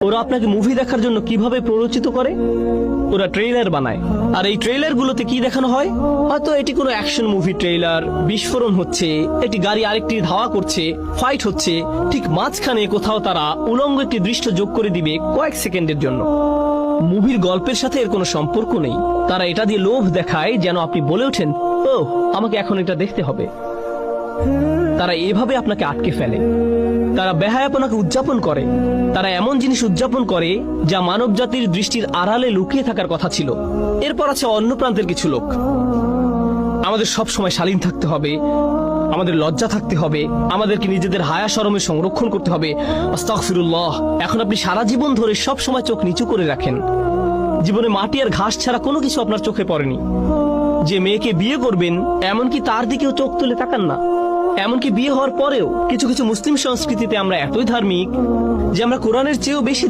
ওরা আপনাকে মুভি দেখার জন্য কীভাবে প্ররোচিত করে? ওরা ট্রেলার বানায়। আর এই ট্রেলার গুলোতে কি দেখানো হয়? হয়তো এটি কোনো অ্যাকশন মুভি ট্রেলার বিস্ফোরণ হচ্ছে একটি গাড়ি আরেকটি ধাওয়া করছে ফাইট হচ্ছে, ঠিক মাঝখানে কোথাও তারা উলঙ্গ একটি দৃশ্য যোগ করে দিবে কয়েক সেকেন্ডের জন্য। মুভির গল্পের সাথে এর কোনো সম্পর্ক নেই। তারা এটা দিয়ে লোভ দেখায় যেন আপনি বলে ওঠেন ও আমাকে এখন এটা দেখতে হবে। তারা এভাবে আপনাকে আটকে ফেলে। তারা বেহায়াপনাকে উদযাপন করে। তারা এমন জিনিস উদযাপন করে যা মানব জাতির দৃষ্টির আড়ালে লুকিয়ে থাকার কথা ছিল। এরপর আছে অন্য প্রান্তের কিছু লোক। আমাদের সব সময় শালীন থাকতে হবে। আমাদের লজ্জা থাকতে হবে। আমাদেরকে নিজেদের হায়া সরমে সংরক্ষণ করতে হবে। আস্তাগফিরুল্লাহ, এখন আপনি সারা জীবন ধরে সব সময় চোখ নিচু করে রাখেন। জীবনে মাটি আর ঘাস ছাড়া কোনো কিছু আপনার চোখে পড়েনি। যে মেয়েকে বিয়ে করবেন, এমনকি তার দিকেও চোখ তুলে তাকান না। এমনকি বিয়ে হওয়ার পরেও কিছু কিছু মুসলিম সংস্কৃতিতে আমরা এতই ধার্মিক যে আমরা কোরআনের চেয়েও বেশি